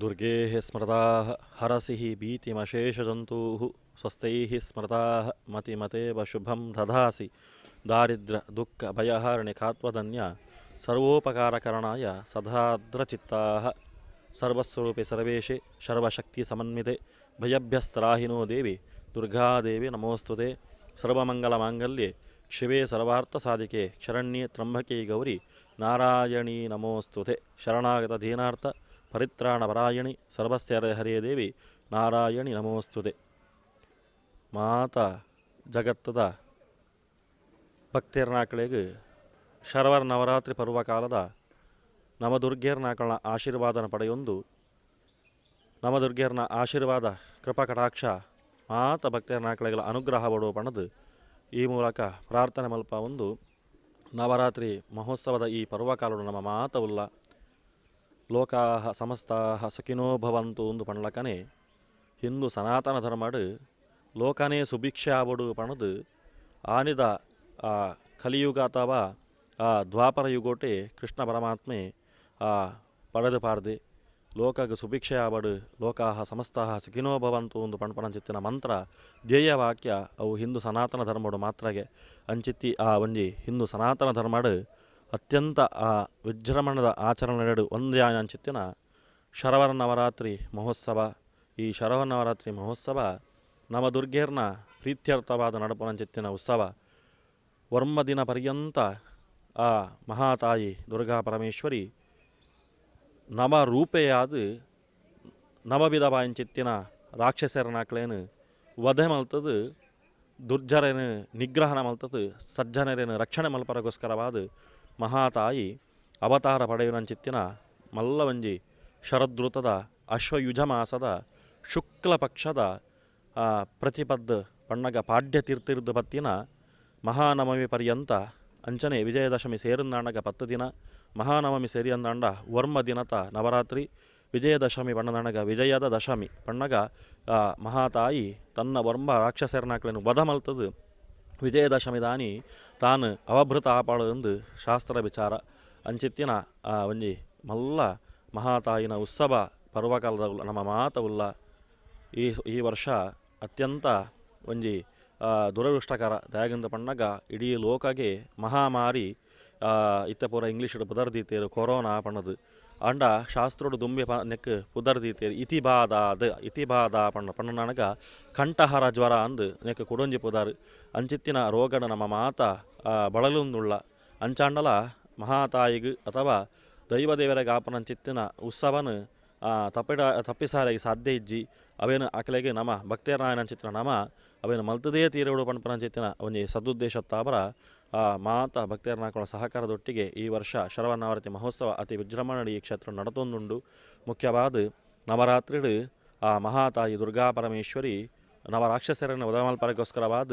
ದುರ್ಗೇ ಸ್ಮೃತಾ ಹರಸಿ ಭೀತಿಮಶೇಷಜಂತೂ ಸ್ವಸ್ಥೈ ಸ್ಮೃತಾ ಮತಿಮತೇವ ಶುಭಂ ದಧಾಸಿ ದಾರಿದ್ರ ದುಃಖ ಭಯಹಾರಣಿ ಖಾತ್ವಧನ್ಯ ಸರ್ವೋಪಕಾರಕರಣಾಯ ಸದಾದ್ರಚಿತ್ತಾ ಸರ್ವಸ್ವರೂಪಿ ಸರ್ವೇಶಿ ಸರ್ವಶಕ್ತಿ ಸಮನ್ವಿತೆ ಭಯಭ್ಯಸ್ತ್ರಾಹಿನೋ ದೇವಿ ದುರ್ಗಾದೇವಿ ನಮೋಸ್ತುತೆ ಸರ್ವಮಂಗಲ ಮಾಂಗಲ್ಯೆ ಶಿವೇ ಸರ್ವಾರ್ಥ ಸಾಧಿಕೆ ಶರಣ್ಯೆ ತ್ರಂಭಕೆ ಗೌರಿ ನಾರಾಯಣೀ ನಮೋಸ್ತುತೆ ಶರಣಾಗತ ದೀನಾರ್ಥ ಪರಿತ್ರಾಣಪರಾಯಣಿ ಸರ್ವಸ್ಯ ಹರೇ ದೇವಿ ನಾರಾಯಣಿ ನಮೋಸ್ತುತೆ. ಮಾತ ಜಗತ್ತದ ಭಕ್ತಿರ್ನಾಕಳಿಗೆ ಶರವರ ನವರಾತ್ರಿ ಪರ್ವಕಾಲದ ನವದುರ್ಗೇರ್ನಾಕಳನ ಆಶೀರ್ವಾದನ ಪಡೆಯೊಂದು ನವದುರ್ಗೇರ್ನ ಆಶೀರ್ವಾದ ಕೃಪಾ ಕಟಾಕ್ಷ ಮಾತ ಭಕ್ತಿಯರ್ನಾಕಳಿಗಳ ಅನುಗ್ರಹ ಪಡುವ ಪಣದು ಈ ಮೂಲಕ ಪ್ರಾರ್ಥನೆ ಮಲ್ಪ ಒಂದು ನವರಾತ್ರಿ ಮಹೋತ್ಸವದ ಈ ಪರ್ವಕಾಲ ನಮ್ಮ ಮಾತವುಲ್ಲ ಲೋಕಾ ಸಮಸ್ತಾಹ ಸುಖಿನೋ ಭವಂತು ಒಂದು ಪಣಲಕನೆ. ಹಿಂದೂ ಸನಾತನ ಧರ್ಮಡು ಲೋಕನೇ ಸುಭಿಕ್ಷೆ ಆಬಡು ಪಣದು. ಆನಿದ ಆ ಕಲಿಯುಗ ಅಥವಾ ಆ ದ್ವಾಪರ ಯುಗೋಟೆ ಕೃಷ್ಣ ಪರಮಾತ್ಮೆ ಆ ಪಡೆದು ಪಾರ್ದೆ. ಲೋಕಗ ಸುಭಿಕ್ಷೆ ಆಬಡು ಲೋಕಾಹ ಸಮಸ್ತಾ ಸುಖಿನೋ ಭವಂತು ಒಂದು ಪಣಪಣಂಚಿತ್ತಿನ ಮಂತ್ರ ಧ್ಯೇಯ ವಾಕ್ಯ ಅವು ಹಿಂದೂ ಸನಾತನ ಧರ್ಮಡು ಮಾತ್ರಗೆ ಅಂಚಿತ್ತಿ ಆ ಒಂಜಿ ಹಿಂದೂ ಸನಾತನ ಧರ್ಮಡು ಅತ್ಯಂತ, ಆ ವಿಜೃಂಭಣದ ಆಚರಣೆ ನಡೆದು ಒಂದೇ ಅಂಚಿತ್ತಿನ ಶರವರ ನವರಾತ್ರಿ ಮಹೋತ್ಸವ. ಈ ಶರವರ ನವರಾತ್ರಿ ಮಹೋತ್ಸವ ನವದುರ್ಗೇರ್ನ ಪ್ರೀತ್ಯರ್ಥವಾದ ನಡಪನಂಚಿತ್ತಿನ ಉತ್ಸವ. ವರ್ಮ ದಿನ ಪರ್ಯಂತ, ಆ, ಮಹಾತಾಯಿ ದುರ್ಗಾ ಪರಮೇಶ್ವರಿ ನವರೂಪೆಯಾದ ನವವಿಧವಾಂಚಿತ್ತಿನ ರಾಕ್ಷಸರನಾಕ್ಲೇನು ವಧೆ ಮಲ್ತದು ದುರ್ಜರೇನು ನಿಗ್ರಹಣ ಮಲ್ತದು ಸಜ್ಜನರೇನು ರಕ್ಷಣೆ ಮಲ್ಪರಗೋಸ್ಕರವಾದ ಮಹಾತಾಯಿ ಅವತಾರ ಪಡೆಯುವಂಚಿತ್ತಿನ ಮಲ್ಲವಂಜಿ ಶರದೃತದ ಅಶ್ವಯುಜ ಮಾಸದ ಶುಕ್ಲ ಪಕ್ಷದ ಪ್ರತಿಪದ್ ಪಣ್ಣಗ ಪಾಡ್ಯ ತೀರ್ಥಿರ್ದು ಪತ್ತಿನ ಮಹಾನವಮಿ ಪರ್ಯಂತ ಅಂಚನೆ ವಿಜಯದಶಮಿ ಸೇರಿಂದಾಂಡಗ ಪತ್ತು ದಿನ, ಮಹಾನವಮಿ ಸೇರಿಯಂದಾಂಡ ವರ್ಮ ದಿನತ ನವರಾತ್ರಿ, ವಿಜಯದಶಮಿ ಪಣ್ಣದಾಣಗ ವಿಜಯದ ದಶಮಿ ಪಣ್ಣಗ ಮಹಾತಾಯಿ ತನ್ನ ವರ್ಮ ರಾಕ್ಷಸರನಾಕ್ಳನ್ನು ವಧ ಮಲ್ತದು ವಿಜಯದಶಮಿ ದಾನಿ ತಾನು ಅವಭೃತ ಆಪಾಡದೊಂದು ಶಾಸ್ತ್ರ ವಿಚಾರ ಅಂಚಿತ್ತಿನ, ಆ, ಒಂಜಿ ಮಲ್ಲ ಮಹಾತಾಯಿನ ಉತ್ಸವ ಪರ್ವಕಾಲದ ನಮ್ಮ ನಮ್ಮ ಉಲ್ಲ. ಈ ಈ ವರ್ಷ ಅತ್ಯಂತ ಒಂಜಿ ದುರದೃಷ್ಟಕರ ದಯಾಗಿಂದ ಪಣ್ಣಗ ಇಡೀ ಲೋಕಗೆ ಮಹಾಮಾರಿ ಇತ್ತ ಪೂರ ಇಂಗ್ಲೀಷ್ ಪುದರ್ದೀತೇರು ಕೊರೋನಾ ಪಣ್ಣದು. ಶಾಸ್ತ್ರೋಡು ದುಂಬೆ ಪ ನೆಕ್ ಪುದರ್ದೀತೇರು ಇತಿಬಾದಾದ, ಇತಿಬಾದ ಪಣ್ಣ ಪಣ್ಣನಗ ಕಂಠಹರ ಜ್ವರ ಅಂದು ನೆಕ್ ಕುಡೊಂಜಿ ಪುದಾರ್. ಅಂಚಿತ್ತಿನ ರೋಗಡ ನಮ್ಮ ಮಾತ ಬಳಲುಂದುಳ್ಳ. ಅಂಚಾಂಡಲ ಮಹಾತಾಯಿಗ್ ಅಥವಾ ದೈವದೇವರ ಗಾಪನ ಚಿತ್ತಿನ ಉತ್ಸವನು ತಪ್ಪಿಡ ತಪ್ಪಿಸಾರಿಗೆ ಸಾಧ್ಯ ಇಜ್ಜಿ. ಅವೇನು ಆಕಲೆಗೆ ನಮ ಭಕ್ತಿಯರಾಯನ ಚಿತ್ರ ನಮ, ಅವೇನು ಮಲ್ತದೇ ತೀರಡು ಪಣಪನ ಚಿತ್ತಿನ ಒಂಜಿ ಸದುದ್ದೇಶ ತಾಬರ ಮಾತ ಭಕ್ತಿಯರನಾಕಳ ಸಹಕಾರದೊಟ್ಟಿಗೆ ಈ ವರ್ಷ ಶರವನವರತಿ ಮಹೋತ್ಸವ ಅತಿ ವಿಜೃಂಭಣೆಯ ಈ ಕ್ಷೇತ್ರ ನಡತೊಂದುಂಡು ಮುಖ್ಯವಾದ ನವರಾತ್ರಿಡು ಆ ಮಹಾತಾಯಿ ದುರ್ಗಾ ಪರಮೇಶ್ವರಿ ನವರಾಕ್ಷಸರನ್ನು ಉದಮಲ್ಪರಗೋಸ್ಕರವಾದ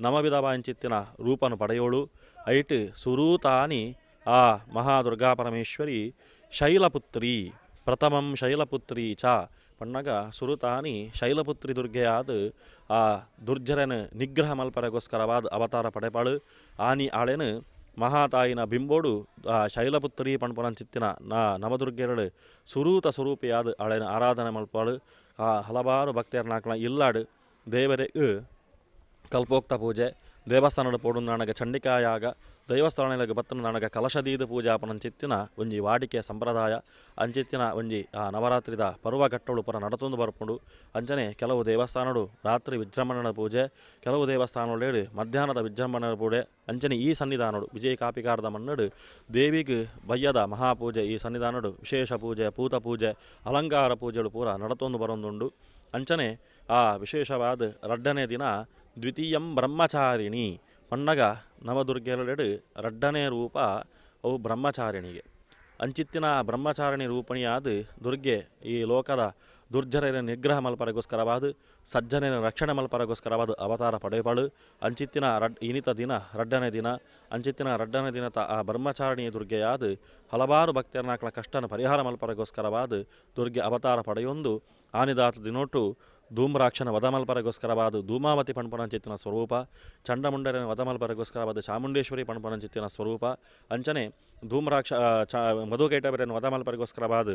ನವವಿಧವಾಂಚಿತ್ತಿನ ರೂಪನು ಪಡೆಯೋಳು. ಐಟ್ ಸುರೂತಾನಿ ಆ ಮಹಾದುರ್ಗಾ ಪರಮೇಶ್ವರಿ ಶೈಲಪುತ್ರಿ, ಪ್ರಥಮಂ ಶೈಲಪುತ್ರಿ ಚ ಪಣ್ಣಗ ಸುರುತಾನಿ ಶೈಲಪುತ್ರಿ ದುರ್ಗೆಯಾದ ಆ ದುರ್ಜರನ ನಿಗ್ರಹ ಮಲ್ಪರಗೋಸ್ಕರವಾದ ಅವತಾರ ಪಡೆಪಾಳು ಆನಿ ಆಳೆನು ಮಹಾತಾಯಿನ ಬಿಂಬೋಡು ಆ ಶೈಲಪುತ್ರಿ ಪಣ್ಪನಂಚಿತ್ತಿನ ನ ನವದುರ್ಗೆರಳು ಸುರೂತ ಸ್ವರೂಪಿಯಾದ ಆಳೆನ ಆರಾಧನೆ ಮಲ್ಪಾಳು ಆ ಹಲವಾರು ಭಕ್ತಿಯರ್ನಾಕ್ನ ಇಲ್ಲಾಡು ದೇವರೇ ಕಲ್ಪೋಕ್ತ ಪೂಜೆ ದೇವಸ್ಥಾನದ ಪೋಡು ನಾಣಗ ಚಂಡಿಕಾಯಾಗ ದೈವಸ್ಥಾನಗಳಿಗೆ ಬತ್ತನ ನಾಣಗ ಕಲಶದೀದ ಪೂಜಾಪನಂಚಿತ್ತಿನ ಒಂಜಿ ವಾಡಿಕೆ ಸಂಪ್ರದಾಯ, ಅಂಚಿತ್ತಿನ ಒಂಜಿ, ಆ, ನವರಾತ್ರಿದ ಪರ್ವಘಟ್ಟಗಳು ಪರ ನಡತೊಂದು ಬರ್ಪುಂಡು. ಅಂಚನೆ ಕೆಲವು ದೇವಸ್ಥಾನಡು ರಾತ್ರಿ ವಿಜೃಂಭಣೆಯ ಪೂಜೆ, ಕೆಲವು ದೇವಸ್ಥಾನಗಳು ಮಧ್ಯಾಹ್ನದ ವಿಜೃಂಭಣೆಯ ಪೂಜೆ ಅಂಚನೆ ಈ ಸನ್ನಿಧಾನಡು ವಿಜಯ ಕಾಪಿಕಾರದ ಮನ್ನಡು, ದೇವಿಗೆ ಬಯ್ಯದ ಮಹಾಪೂಜೆ ಈ ಸನ್ನಿಧಾನಡು ವಿಶೇಷ ಪೂಜೆ, ಪೂತ ಪೂಜೆ, ಅಲಂಕಾರ ಪೂಜೆಗಳು ಪೂರ ನಡತೊಂದು ಬರೊಂದುಂಡು. ಅಂಚನೆ, ಆ, ವಿಶೇಷವಾದ ರಡ್ಡನೇ ದಿನ ದ್ವಿತೀಯಂ ಬ್ರಹ್ಮಚಾರಿಣಿ ಪಣ್ಣಗ ನವದುರ್ಗೆರಡೆಡು ರಡ್ಡನೇ ರೂಪ ಅವು ಬ್ರಹ್ಮಚಾರಿಣಿಗೆ. ಅಂಚಿತ್ತಿನ ಬ್ರಹ್ಮಚಾರಿಣಿ ರೂಪಣಿಯಾದ ದುರ್ಗೆ ಈ ಲೋಕದ ದುರ್ಜರನ ನಿಗ್ರಹ ಮಲ್ಪರಗೋಸ್ಕರವಾದ, ಸಜ್ಜನರ ರಕ್ಷಣೆ ಮಲ್ಪರಗೋಸ್ಕರವಾದ ಅವತಾರ ಪಡೆಪಳು ಅಂಚಿತ್ತಿನ ರಡ್, ಇನಿತ ದಿನ, ರಡ್ಡನೇ ದಿನ, ಅಂಚಿತ್ತಿನ ರಡ್ಡನೇ ತ ಆ ಬ್ರಹ್ಮಚಾರಿಣಿ ದುರ್ಗೆಯಾದ ಹಲವಾರು ಭಕ್ತರನಾಕಳ ಕಷ್ಟನ ಪರಿಹಾರ ಮಲ್ಪರಗೋಸ್ಕರವಾದ ದುರ್ಗೆ ಅವತಾರ ಪಡೆಯೊಂದು ಆನಿದಾತ ದಿನೊಟ್ಟು ಧೂಮ್ರಾಕ್ಷನ ವದಮಲ್ಪರಗೋಸ್ಕರವಾದ ಧೂಮಾವತಿ ಪಣ್ಪನಂಚಿತ್ತಿನ ಸ್ವರೂಪ ಚಂಡಮುಂಡರನ ವದಮಲ್ಪರಗೋಸ್ಕರವಾದ ಚಾಮುಂಡೇಶ್ವರಿ ಪಣ್ಪನಂಚಿತ್ತಿನ ಸ್ವರೂಪ ಅಂಚನೆ ಧೂಮ್ರಾಕ್ಷ ಆ, ಚ ಮಧುಕೈಟಬರನ ವದಮಲ್ಪರಗೋಸ್ಕರವಾದ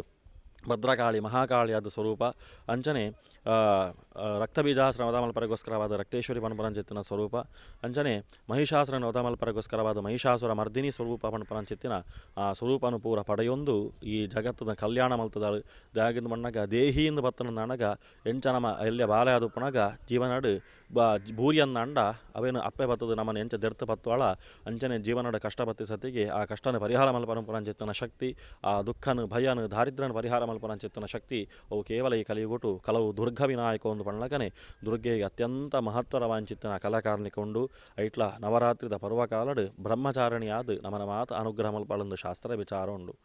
ಭದ್ರಕಾಳಿ ಮಹಾಕಾಳಿಯಾದ ಸ್ವರೂಪ. ಅಂಚನೆ ರಕ್ತಬೀಜ ಆ, ರಕ್ತಬೀಜಾಸನ ವಧ ಮಲ್ಪರೆಗೋಸ್ಕರವಾದ ರಕ್ತೇಶ್ವರಿ ಪಣಪರಂಚಿತ್ತಿನ ಸ್ವರೂಪ. ಅಂಚನೆ ಮಹಿಷಾಸುರ ವಧ ಮಲ್ಪರೆಗೋಸ್ಕರವಾದ ಮಹಿಷಾಸುರ ಮರ್ದಿನಿ ಸ್ವರೂಪ ಪಣಪರಂಚಿತ್ತಿನ ಆ ಸ್ವರೂಪನು ಪೂರ ಪಡೆಯೊಂದು ಈ ಜಗತ್ತದ ಕಲ್ಯಾಣ ಮಲ್ತದ ದಾಗಿಂದ ಮಣ್ಣಗ ದೇಹಿಯಿಂದ ಬತ್ತನ ನನಗ ಎಂಚ ನಮ ಎಲ್ಯ ಪುಣಗ ಜೀವನಾಡು ಬ ಭೂರಿಯನ್ನ ಅಂಡ ಅವೇನು ಅಪ್ಪೆ ಬತ್ತದು ನಮ್ಮನ್ನು ಎಂಚ ದೆರ್ತು ಪತ್ತುವಳ ಅಂಚನೆ ಜೀವನದ ಕಷ್ಟ ಬತ್ತಿ ಸತಿಗೆ ಆ ಕಷ್ಟನ ಪರಿಹಾರ ಮಲ್ಪನ ಪುರಂಚಿತ್ತನ ಶಕ್ತಿ, ಆ ದುಃಖನ ಭಯನ ದಾರಿದ್ರ್ಯನ ಪರಿಹಾರ ಮಲ್ಪನಂಚಿತ್ತನ ಶಕ್ತಿ, ಅವು ಕೇವಲ ಈ ಕಲಿಯುಗುಟು ಕಲವು ದುರ್ಗ ವಿನಾಯಕ ಒಂದು ಪಣ್ಣಕನೆ ದುರ್ಗೆಗೆ ಅತ್ಯಂತ ಮಹತ್ತರವಾಂಚಿತ್ತನ ಕಲಾಕಾರನಿಕ ಉಂಡು ಐಟ್ಲ ನವರಾತ್ರಿದ ಪರ್ವಕಾಲಡು ಬ್ರಹ್ಮಚಾರಿಣಿಯಾದ ನಮನ ಮಾತ ಅನುಗ್ರಹ ಮಲ್ಪಳಂದು ಶಾಸ್ತ್ರ ವಿಚಾರ ಉಂಡು.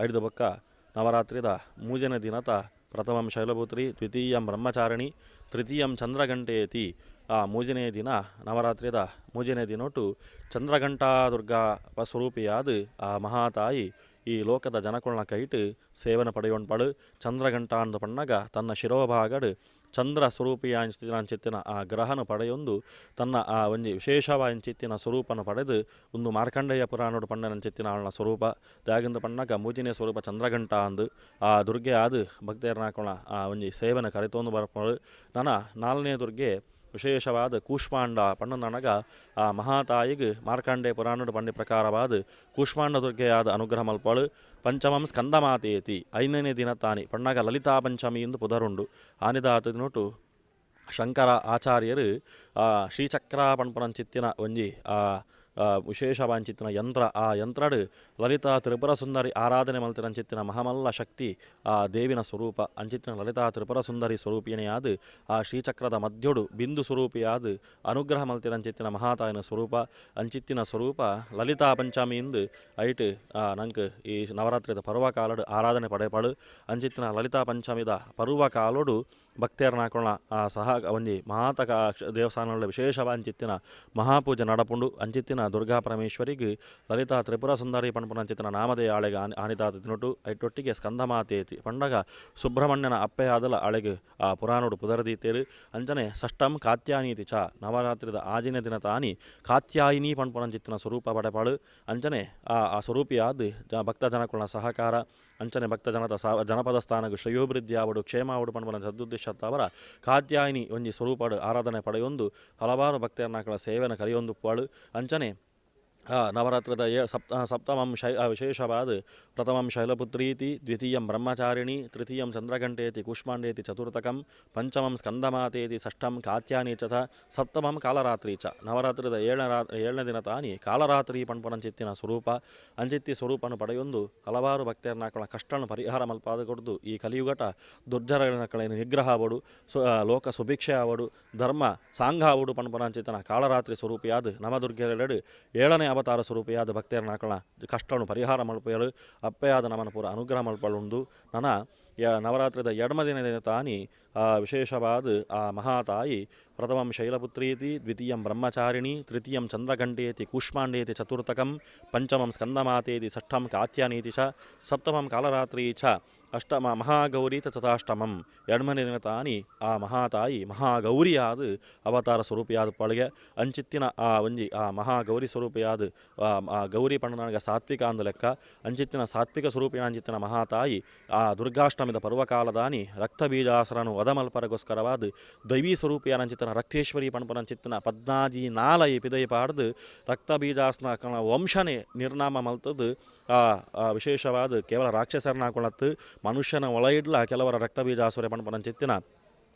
ಐದು ಬೊಕ್ಕ ನವರಾತ್ರಿದ ಮೂಜನೆ ದಿನತ ಪ್ರಥಮಂ ಶೈಲಪುತ್ರಿ ದ್ವಿತೀಯಂ ಬ್ರಹ್ಮಚಾರಿಣಿ, ತೃತೀಯಂ ಚಂದ್ರಘಂಟೆಯತಿ ಆ ಮೂಜನೇ ದಿನ ನವರಾತ್ರಿಯದ ಮೂಜನೇ ದಿನೊಟ್ಟು ಚಂದ್ರಘಂಟಾ ದುರ್ಗಾ ಸ್ವರೂಪಿಯಾದ ಆ ಮಹಾತಾಯಿ ಈ ಲೋಕದ ಜನಕುಳ್ನ ಕೈಟ್ ಸೇವನೆ ಪಡೆಯೋಣ್ಪಡು ಚಂದ್ರಘಂಟ ಅಂದ ಪಣ್ಣಗ ತನ್ನ ಶಿರೋಭಾಗಡ್ ಚಂದ್ರ ಸ್ವರೂಪಿಯ ಅಂಚಿತ್ತಿನ ಆ ಗ್ರಹನ ಪಡೆಯೊಂದು ತನ್ನ ಆ ಒಂಜಿ ವಿಶೇಷವಾಂಚಿತ್ತಿನ ಸ್ವರೂಪನ ಪಡೆದು ಒಂದು ಮಾರ್ಕಂಡೇಯ ಪುರಾಣೋಡು ಪಂಡನಂಚಿತ್ತಿನ ಅವಳ ಸ್ವರೂಪ ದಾಗಿಂದ ಪಣ್ಣಕ ಮೂಜಿನೇ ಸ್ವರೂಪ ಚಂದ್ರಘಂಟ ಅಂದು ಆ ದುರ್ಗೆ ಆದು ಭಕ್ತರನಾಕೋಣ ಆ ಒಂಜಿ ಸೇವನ ಕರೆತೊಂದು ಬರ್ಪಳು. ನನ ನಾಲ್ನೇ ದುರ್ಗೆ ವಿಶೇಷವಾದ ಕೂಷ್ಮಾಂಡ ಪಣ್ಣನಗ ಆ ಮಹಾತಾಯಿಗೆ ಮಾರ್ಕಂಡೇ ಪುರಾಣದ ಪಣ್ಣಿ ಪ್ರಕಾರವಾದ ಕೂಷ್ಮಾಂಡ ದುರ್ಗೆಯಾದ ಅನುಗ್ರಹ ಮಲ್ಪಳು. ಪಂಚಮಂ ಸ್ಕಂದಮಾತೇತಿ ಐದನೇ ದಿನ ತಾನಿ. ಪಣ್ಣಗ ಲಲಿತಾ ಪಂಚಮಿ ಎಂದು ಪುದರುಂಡು. ಆನಿದಾತ ನೋಟು ಶಂಕರ ಆಚಾರ್ಯರು ಶ್ರೀಚಕ್ರ ಪಣ್ಪುರಂಚಿತ್ತಿನ ಒಂಜಿ ಆ, ವಿಶೇಷವಾಂಚಿತ್ತಿನ ಯಂತ್ರ ಆ ಯಂತ್ರಡ್ ಲಲಿತಾ ತ್ರಿಪುರ ಸುಂದರಿ ಆರಾಧನೆ ಮಲ್ತಿರಂಚಿತ್ತಿನ ಮಹಾಮಲ್ಲ ಶಕ್ತಿ ಆ ದೇವಿನ ಸ್ವರೂಪ ಅಂಚಿತ್ತಿನ ಲಲಿತಾ ತ್ರಿಪುರ ಸುಂದರಿ ಸ್ವರೂಪಿಣಿಯಾದ ಆ ಶ್ರೀಚಕ್ರದ ಮಧ್ಯುಡು ಬಿಂದು ಸ್ವರೂಪಿಯಾದ ಅನುಗ್ರಹ ಮಲ್ತಿರಂಚಿತ್ತಿನ ಮಹಾತಾಯಿನ ಸ್ವರೂಪ ಅಂಚಿತ್ತಿನ ಸ್ವರೂಪ ಲಲಿತಾ ಪಂಚಮಿಯಿಂದ ಐಟ್ ನಂಗೆ ಈ ನವರಾತ್ರಿದ ಪರ್ವಕಾಲಡು ಆರಾಧನೆ ಪಡೆಪಡು ಅಂಚಿತ್ತಿನ ಲಲಿತಾ ಪಂಚಮಿದ ಪರ್ವಕಾಲಡು ಭಕ್ತೇರ್ನಾಕೊಳ್ಳ ಆ ಸಹ ಒಂಜಿ ಮಹಾತಕ ದೇವಸ್ಥಾನಗಳ ವಿಶೇಷವಾಂಚಿತ್ತಿನ ಮಹಾಪೂಜೆ ನಡಪುಂಡು ಅಂಚಿತ್ತಿನ ದುರ್ಗಾ ಪರಮೇಶ್ವರಿಗೆ ಲಲಿತಾ ತ್ರಿಪುರ ಸುಂದರಿ ಚಿತ್ರ ನಾಮದೇ ಆಳೆಗೆ ಆನಿ, ಆನಿತಾತ ತಿನ್ನೊಟ್ಟು ಐಟೊಟ್ಟಿಗೆ ಸ್ಕಂದಮಾತೇತಿ ಪಂಡಗ ಸುಬ್ರಹ್ಮಣ್ಯನ ಅಪ್ಪೆ ಆದಲ ಆಳೆಗೆ ಆ ಪುರಾಣುಡು ಪುದರದೀತೇರು ಅಂಚನೆ ಷಷ್ಟಂ ಕಾತ್ಯಾನೀತಿ ಚ. ನವರಾತ್ರಿದ ಆಜಿನ ದಿನ ತಾನಿ ಕಾತ್ಯಾಯಿನಿ ಪಣಪುನಂಚಿತ್ತಿನ ಸ್ವರೂಪ ಪಡೆಪಾಳು. ಅಂಚನೆ ಆ ಆ ಸ್ವರೂಪಿಯಾದ ಜ, ಭಕ್ತ ಜನಕುಳ ಸಹಕಾರ. ಅಂಚನೆ ಭಕ್ತ ಜನದ ಸಾ, ಜನಪದ ಸ್ಥಾನಗ ಶ್ರೇಯೋಭಿವೃದ್ಧಿ ಆವಡು, ಕ್ಷೇಮ ಆವಡು ಪಣಪನ ಸದುದ್ದೇಶತ್ತ ಅವರ ಕಾತ್ಯಾಯಿನಿ ಒಂಜಿ ಸ್ವರೂಪಡು ಆರಾಧನೆ ಪಡೆಯೊಂದು ಹಲವಾರು ಭಕ್ತರನ್ನಾಕಳ ಸೇವೆನ ಕರೆಯೊಂದು ಪಾಳು. ಅಂಚನೆ ಆ, ನವರಾತ್ರದ ಏ ಸಪ್ತ ಸಪ್ತಮಂ ಶೈ ಆ, ವಿಶೇಷವಾದ ಪ್ರಥಮಂ ಶೈಲಪುತ್ರೀತಿ ದ್ವಿತೀಯಂ ಬ್ರಹ್ಮಚಾರಿಣಿ ತೃತೀಯಂ ಚಂದ್ರಘಂಟೇತಿ ಕೂಷ್ಮಾಂಡೇತಿ ಚತುರ್ಥಕಂ ಪಂಚಮಂ ಸ್ಕಂದಮಾತೇತಿ ಷಷ್ಠಂ ಕಾತ್ಯಾನಿ ಚ ಸಪ್ತಮಂ ಕಾಲರಾತ್ರಿ ಚ ನವರಾತ್ರಿದ ಏಳನೇ ರಾ ಏಳನೇ ದಿನ ತಾನಿ ಕಾಲರಾತ್ರಿ ಪಣ್ಪಣಂಚಿತ್ತಿನ ಸ್ವರೂಪ ಅಂಚಿತ್ತಿ ಸ್ವರೂಪನು ಪಡೆಯೊಂದು ಹಲವಾರು ಭಕ್ತರನ್ನಾಕಳ ಕಷ್ಟನ ಪರಿಹಾರ ಮಲ್ಪಾದ ಕೊಡ್ದು ಈ ಕಲಿಯುಗಟ ದುರ್ಜರಗಳನ್ನ ನಿಗ್ರಹ ಆವಡು ಸು ಆ, ಲೋಕ ಸುಭಿಕ್ಷೆ ಆವಡು ಧರ್ಮ ಸಾಂಘ ಆವಡು ಪಣ್ಪಣಂಚಿತನ ಕಾಳರಾತ್ರಿ ಸ್ವರೂಪಿಯಾದ ನವದುರ್ಗೆರಡು ಏಳನೇ ಅವತಾರ ಸ್ವರೂಪಿಯಾದ ಭಕ್ತರನ್ನಾಕಳ ಕಷ್ಟನು ಪರಿಹಾರ ಮಲ್ಪಯಲು ಅಪ್ಪೆಯಾದ ನಮನ ಪೂರ ಅನುಗ್ರಹ ಮಲ್ಪಳುಂದು ನನ್ನ ಯ ನವರಾತ್ರಿದ ಎಡಮ ದಿನ ತಾನಿ ಆ ವಿಶೇಷವಾದ ಆ ಮಹಾತಾಯಿ ಪ್ರಥಮಂ ಶೈಲಪುತ್ರೀತಿ ದ್ವಿತೀಯಂ ಬ್ರಹ್ಮಚಾರಿಣಿ ತೃತೀಯಂ ಚಂದ್ರಘಂಟೇತಿ ಕೂಷ್ಮಾಂಡೇತಿ ಚತುರ್ಥಕಂ ಪಂಚಮಂ ಸ್ಕಂದಮಾತೇತಿ ಷಷ್ಠಂ ಕಾತ್ಯಾನೀತಿ ಚ ಸಪ್ತಮಂ ಕಾಲರಾತ್ರಿ ಚ ಅಷ್ಟಮ ಮಹಾಗೌರಿ ತಥಾಷ್ಟಮಂ ಎಣ್ಮನೆ ದಿನ ತಾನಿ ಆ ಮಹಾತಾಯಿ ಮಹಾಗೌರಿಯಾದ ಅವತಾರ ಸ್ವರೂಪಿಯಾದ ಪಳಗೆ ಅಂಚಿತ್ತಿನ ಆ ಒಂಜಿ ಆ ಮಹಾಗೌರಿ ಸ್ವರೂಪಿಯಾದ ಆ ಗೌರಿ ಪಣ್ಣನಾಗ ಸಾತ್ವಿಕ ಅಂದ ಲೆಕ್ಕ ಅಂಚಿತ್ತಿನ ಸಾತ್ವಿಕ ಸ್ವರೂಪಿನ ಅಂಚಿತ್ತಿನ ಮಹಾತಾಯಿ ಆ ದುರ್ಗಾಷ್ಟಮದ ಪರ್ವಕಾಲದಾನಿ ರಕ್ತಬೀಜಾಸರನು ವದಮಲ್ಪರಗೋಸ್ಕರವಾದ ದೈವಿ ಸ್ವರೂಪಿಯಾದ ಅಂಚಿತ್ತಿನ ರಕ್ತೇಶ್ವರಿ ಪಣಪನ ಅಂಚಿತ್ತಿನ ಪದ್ನಾಜಿ ನಾಲಯಿ ಪಿದೈ ಪಾಡ್ದು ರಕ್ತಬೀಜಾಸನ ಕಣ ವಂಶನೇ ನಿರ್ನಾಮ ಮಲ್ತದ್ದು ಆ ವಿಶೇಷವಾದ ಕೇವಲ ರಾಕ್ಷಸರನ್ನ ಹಾಕೊಳ್ಳತ್ತು ಮನುಷ್ಯನ ಒಳ ಇಡ್ಲ ಕೆಲವರ ರಕ್ತಬೀಜಾಸುರ ಪಣಪನ ಚಿತ್ತಿನ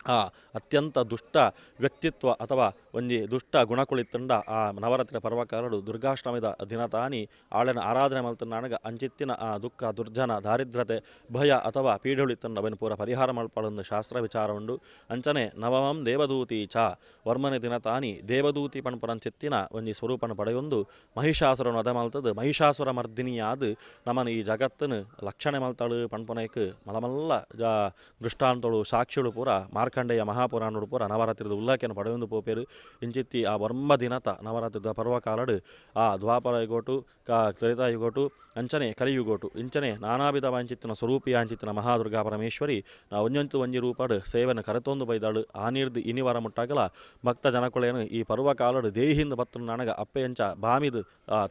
ಆ ಅತ್ಯಂತ ದುಷ್ಟ ವ್ಯಕ್ತಿತ್ವ ಅಥವಾ ಒಂಜಿ ದುಷ್ಟ ಗುಣಕುಳಿತಂಡ ಆ ನವರಾತ್ರಿ ಪರ್ವಕಾರರು ದುರ್ಗಾಷ್ಟಮಿದ ದಿನ ತಾನಿ ಆಳನ ಆರಾಧನೆ ಮಲ್ತನಾಗ ಅಂಚಿತ್ತಿನ ಆ ದುಃಖ, ದುರ್ಜನ ದಾರಿದ್ರತೆ ಭಯ ಅಥವಾ ಪೀಡುಳಿತಂಡ ಅವನು ಪೂರ ಪರಿಹಾರ ಮಲ್ಪಳೊಂದು ಶಾಸ್ತ್ರ ವಿಚಾರ ಉಂಡು ಅಂಚನೆ ನವಮಂ ದೇವದೂತಿ ಚ ವರ್ಮನೆ ದಿನ ತಾನಿ ದೇವದೂತಿ ಪಣಪರಂಚಿತ್ತಿನ ಒಂಜಿ ಸ್ವರೂಪನ ಪಡೆಯೊಂದು ಮಹಿಷಾಸುರನ ಅದ ಮಲ್ತದು. ಮಹಿಷಾಸುರ ಮರ್ದಿನಿಯಾದ ನಮನ ಈ ಜಗತ್ತನ್ನು ಲಕ್ಷಣೆ ಮಲ್ತಾಳು ಪಣ್ಪನೈಕ್ ಮಲಮಲ್ಲ ದೃಷ್ಟಾಂತಳು ಸಾಕ್ಷಿಗಳು ಪೂರ ಮಾರ್ಕ ಮಾರ್ಕಂಡೇಯ ಮಹಾಪುರಾಣುಡು ಪೂರ ನವರಾತ್ರಿದ ಉಲ್ಲಾಖೆಯನ್ನು ಪಡೆಯೊಂದು ಪೋಪೇರು ಇಂಚಿತ್ತಿ ಆ ವರ್ಮ ದಿನತ ನವರಾತ್ರಿದ ಪರ್ವಕಾಲಡು ಆ ದ್ವಾಪರ ಯುಗೋಟು ಕಾ ತ್ರೇತಾ ಯುಗೋಟು ಅಂಚನೆ ಕಲಿಯುಗೋಟು, ಇಂಚನೆ ನಾನಾವಿಧ ವಾಂಚಿತ್ತಿನ ಸ್ವರೂಪಿ ಅಂಚಿತ್ತಿನ ಮಹಾದುರ್ಗಾ ಪರಮೇಶ್ವರಿ ನಾ ಒಂಜೊಂತು ಒಂಜಿ ರೂಪಾಡು ಸೇವೆನ ಕರೆತೊಂದು ಬೈದಾಳು. ಆ ನೀರ್ದು ಇನಿವಾರ ಮುಟ್ಟಾಗಲ ಭಕ್ತ ಜನಕೊಳೆಯನ್ನು ಈ ಪರ್ವಕಾಲಡು ದೇಹಿಂದ ಬತ್ತನ ನನಗ ಅಪ್ಪೆಯಂಚ ಬಾಮಿದು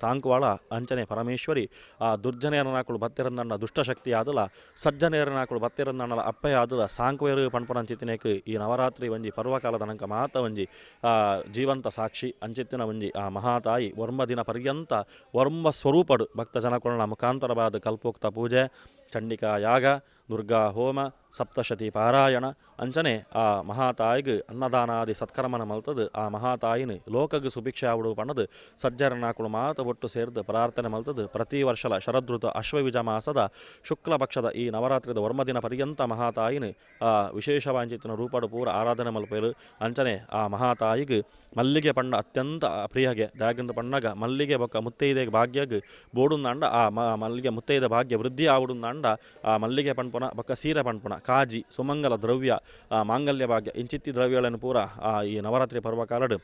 ತಾಂಕುವಾಳ ಅಂಚನೆ ಪರಮೇಶ್ವರಿ, ಆ ದುರ್ಜನೇರನಾಕುಳು ಬತ್ತಿರಂದಣ್ಣ ದುಷ್ಟಶಕ್ತಿ ಆದಲ ಸಜ್ಜನೇರನಾಕುಳು ಬತ್ತಿರಂದಣ್ಣಲ ಅಪ್ಪೆ ಆದಲ ಸಾಂಕ್ವೇರು ಪಣ್ಪುನ ಈ ನವರಾತ್ರಿ ಒಂಜಿ ಪರ್ವಕಾಲದ ನಂಕ ಮಾತ ಒಂಜಿ ಆ, ಜೀವಂತ ಸಾಕ್ಷಿ ಅಂಚಿತ್ತಿನ ಒಂಜಿ ಆ ಮಹಾತಾಯಿ ವರ್ಮ ದಿನ ಪರ್ಯಂತ ವರ್ಮ ಸ್ವರೂಪಡು ಭಕ್ತ ಜನಕೊಳನ ಮುಖಾಂತರವಾದ ಕಲ್ಪೋಕ್ತ ಪೂಜೆ ಚಂಡಿಕಾ ಯಾಗ ದುರ್ಗಾ ಹೋಮ ಸಪ್ತಶತಿ ಪಾರಾಯಣ. ಅಂಚನೆ ಆ ಮಹಾತಾಯಿಗೆ ಅನ್ನದಾನಾದಿ ಸತ್ಕರ್ಮನ ಮಲ್ತದು. ಆ ಮಹಾತಾಯಿನ ಲೋಕಗ್ ಸುಭಿಕ್ಷೆ ಆವಡು ಪಣದು. ಸಜ್ಜರನಾಕುಳು ಮಾತ ಒಟ್ಟು ಸೇರಿದು ಪ್ರಾರ್ಥನೆ ಮಲ್ತದು. ಪ್ರತಿ ವರ್ಷಲ ಶರದೃತ ಅಶ್ವವಿಜ ಮಾಸದ ಶುಕ್ಲ ಪಕ್ಷದ ಈ ನವರಾತ್ರಿದ ವರ್ಮದಿನ ಪರ್ಯಂತ ಮಹಾತಾಯಿನ ಆ ವಿಶೇಷವಾಂಚಿತ್ತಿನ ರೂಪಡು ಪೂರ ಆರಾಧನೆ ಮಲ್ಪೇರು ಅಂಚನೆ ಆ ಮಹಾತಾಯಿಗೆ ಮಲ್ಲಿಗೆ ಪಂಡ ಅತ್ಯಂತ ಪ್ರಿಯಗೆ. ದಾಗಿಂದು ಪಣ್ಣಗ ಮಲ್ಲಿಗೆ ಬೊಕ್ಕ ಮುತ್ತೈದೆ ಭಾಗ್ಯಗ್ ಬೋಡುಂದಾಂಡ. ಆ ಮಲ್ಲಿಗೆ ಮುತ್ತೈದ ಭಾಗ್ಯ ವೃದ್ಧಿ ಆವಡುಂದಾಂಡ. ಆ ಮಲ್ಲಿಗೆ ಪಣ್ಪುನ ಬೊಕ್ಕ ಸೀರೆ ಪಣ್ಪುನ. ಕಾಜಿ ಸುಮಂಗಲ ದ್ರವ್ಯ ಮಾಂಗಲ್ಯ ಭಾಗ್ಯ ಇಂಚಿತ್ತಿ ದ್ರವ್ಯಗಳನ್ನು ಪೂರ ಈ ನವರಾತ್ರಿ ಪರ್ವಕಾಲಡು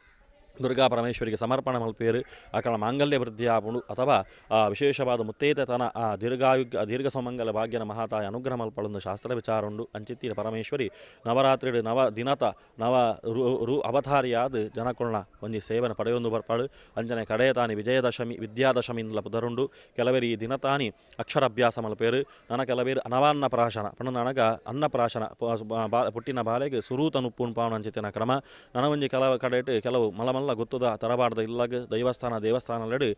ದುರ್ಗಾ ಪರಮೇಶ್ವರಿಗೆ ಸಮರ್ಪಣೆ ಮಲ್ಪೇರು ಆಕಳ ಮಾಂಗಲ್ಯ ವೃದ್ಧಿ ಆಪುಡು ಅಥವಾ, ಆ, ವಿಶೇಷವಾದ ಮುತ್ತೈತತನ ಆ, ದೀರ್ಘಾಯು ದೀರ್ಘ ಸಮಂಗಲ ಭಾಗ್ಯನ ಮಹಾತಾಯ ಅನುಗ್ರಹ ಮಲ್ಪಳೊಂದು ಶಾಸ್ತ್ರ ವಿಚಾರ ಉಂಡು. ಅಂಚಿತ್ತಿನ ಪರಮೇಶ್ವರಿ ನವರಾತ್ರಿ ನವ ದಿನತ, ನವ ರು ಅವತಾರಿಯಾದ ಜನಕೊಳ್ನ ಒಂಜಿ ಸೇವನ ಪಡೆಯೊಂದು ಬರ್ಪಾಡು. ಅಂಜನೆ ಕಡೆಯ ತಾನಿ ವಿಜಯದಶಮಿ ವಿದ್ಯಾದಶಮಿಯಿಂದ ಪುದರುಂಡು. ಕೆಲವರಿ ಈ ದಿನತಾನಿ ಅಕ್ಷರಾಭ್ಯಾಸ ಮಲ್ಪೇರು. ನನ್ನ ಕೆಲವೇರು ಅನವಾನ್ನ ಪ್ರಾಶನ ಪಣ ನನಗ ಅನ್ನ ಪ್ರಾಶನ ಬಾ- ಪುಟ್ಟಿನ ಬಾಲೆಗೆ ಸುರೂತನು ನುಪ್ಪುನ್ ಪಾವನ ಅಂಚಿತ್ತಿನ ಕ್ರಮ. ನನ್ನ ಒಂಜಿ ಕೆಲವು ಕಡೆಟ್, ಕೆಲವು ಮಲಮಲ್ಲ ಗೊತ್ತದ ತರಬಾರ್ದ ಇಲ್ಲಗ ದೈವಸ್ಥಾನ ದೇವಸ್ಥಾನಲೆಡು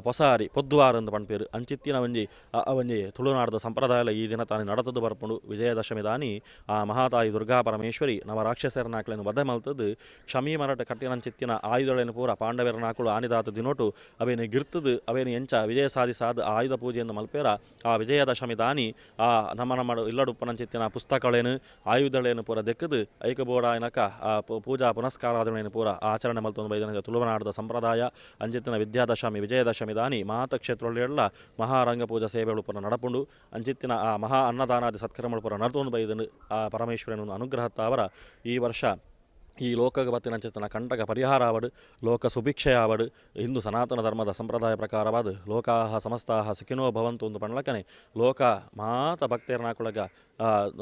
ಪೊಸಾರಿ, ಪೊದ್ವಾರ್ ಅಂತ ಪಣಪೇರು ಅಂಚಿತ್ತಿನ ಒಂಜಿ ಒಂಜಿ ತುಳುನಾಡದ ಸಂಪ್ರದಾಯ ಈ ದಿನ ತಾನೆ ನಡತದ್ದು ಬರ್ಪುಂಡು. ವಿಜಯದಶಮಿ ದಾನಿ, ಆ, ಮಹಾತಾಯಿ ದುರ್ಗಾ ಪರಮೇಶ್ವರಿ ನವ ರಾಕ್ಷಸರನಾಕ್ಲೆನು ವಧೆ ಮಲ್ತದ್ದು. ಕ್ಷಮಿ ಮರಟ ಕಟ್ಟಿನಂಚಿತ್ತಿನ ಆಯುಧಗಳನ್ನು ಪೂರ ಪಾಂಡವರನಾಕುಳು ಆನಿದಾತ ದಿನೋಟು ಅವೇನು ಗಿರ್ತದು, ಅವೇನು ಎಂಚ ವಿಜಯ ಸಾಧಿಸಾದ ಆಯುಧ ಪೂಜೆಯನ್ನು ಮಲ್ಪೇರ. ಆ ವಿಜಯದಶಮಿ ದಾನಿ, ಆ, ನಮ್ಮ ನಮ್ಮ ಇಲ್ಲಡುಪ್ಪನಂಚಿತ್ತಿನ ಪುಸ್ತಕಗಳೇನು, ಆಯುಧಗಳೇನು ಪೂರ ದೆಕ್ಕದು. ಐಕಬೋಡ ಏನಕ ಪೂಜಾ ಪುನಸ್ಕಾರಾದಗಳೇನು ಪೂರ ಆಚರಣೆ ಮಲ್ತೊಂದು ಬೈದನಿಗೆ ತುಳುವನಾಡದ ಸಂಪ್ರದಾಯ ಅಂಚಿತ್ತಿನ ವಿದ್ಯಾದಶಮಿ, ವಿಜಯದಶಮಿ ದಾನಿ ಮಹಾತ ಕ್ಷೇತ್ರಗಳೆಲ್ಲ ಮಹಾರಂಗ ಪೂಜಾ ಸೇವೆಗಳು ಪುರ ನಡಪುಂಡು. ಅಂಚಿತ್ತಿನ ಆ ಮಹಾ ಅನ್ನದಾನಾದಿ ಸತ್ಕರ್ಮಗಳು ಪುರ ನಡ್ತೊಂದು ಬೈದನು ಆ ಪರಮೇಶ್ವರನ ಅನುಗ್ರಹತ್ತ ಅವರ ಈ ವರ್ಷ ಈ ಲೋಕಗ ಬತ್ತಿನ ಚಿತ್ತನ ಕಂಟಕ ಪರಿಹಾರ ಆವಡು ಲೋಕ ಸುಭಿಕ್ಷೆ ಆವಡು ಹಿಂದೂ ಸನಾತನ ಧರ್ಮದ ಸಂಪ್ರದಾಯ ಪ್ರಕಾರವಾದ, ಲೋಕಾಹ ಸಮಸ್ತಾಹ ಸುಖಿನೋ ಭವಂತು ಒಂದು ಪಣಲಕನೆ ಲೋಕ ಮಾತ ಭಕ್ತರನಾಕೊಳಗ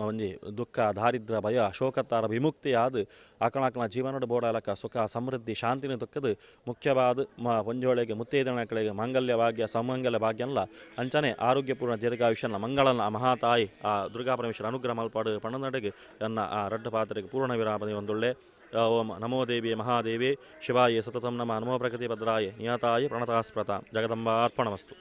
ಒಂಜಿ ದುಃಖ, ದಾರಿದ್ರ, ಭಯ ಶೋಕತ್ತಾರ ವಿಮುಕ್ತಿ ಆದ, ಆಕಳಾಕಳ ಜೀವನದ ಬೋಡಲಕ, ಸುಖ, ಸಮೃದ್ಧಿ, ಶಾಂತಿನ ದುಃಖದ ಮುಖ್ಯವಾದ, ಮ ಒಂಜೊಳೆಗೆ ಮುತ್ತೈದಣಗಳಿಗೆ ಮಾಂಗಲ್ಯ ಭಾಗ್ಯ, ಸಮಂಗಲ್ಯ ಭಾಗ್ಯನಲ್ಲ ಅಂಚನೆ ಆರೋಗ್ಯಪೂರ್ಣ ದೀರ್ಘಾಯುಷ್ಯನ ಮಂಗಳನ ಮಹಾತಾಯಿ, ಆ ದುರ್ಗಾ ಪರಮೇಶ್ವರ ಅನುಗ್ರಹ ಮಲ್ಪಾಡು ಪಣ್ಣನಡೆಗೆ ನನ್ನ ಆ ರಡ್ಡ ಪಾತ್ರೆಗೆ ಪೂರ್ಣ ವಿರಾಮನೆ ಒಂದೊಳ್ಳೆ ఓం నమో దేవి మహాదేవి శివాయ సతతం నమ నమో ప్రకృతిభద్రాయ నియతాయ ప్రణతాస్ప్రత జగదంబార్పణమస్తు.